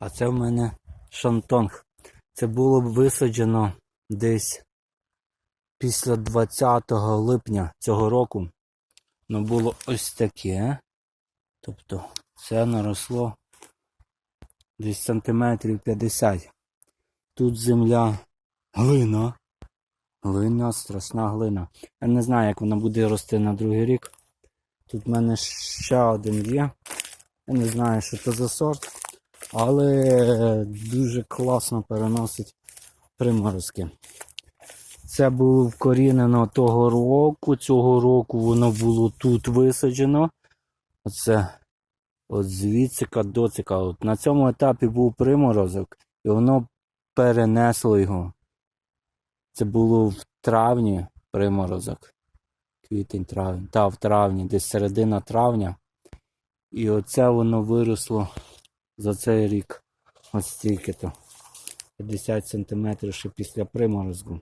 А це в мене шантонг. Це було висаджено десь після 20 липня цього року. Ну було ось таке. Тобто це наросло десь сантиметрів 50. Тут земля глина. Глина, страшна глина. Я не знаю, як вона буде рости на другий рік. Тут в мене ще один є. Я не знаю, що це за сорт, але дуже класно переносить приморозки. Це було вкорінено того року. Цього року воно було тут висаджено. Оце от звідсика до цика. От на цьому етапі був приморозок, і воно перенесло його. Це було в травні приморозок. Квітень, травень. Та, в травні, десь середина травня. І оце воно виросло за цей рік. Ось стільки-то. 50 см ще після приморозку.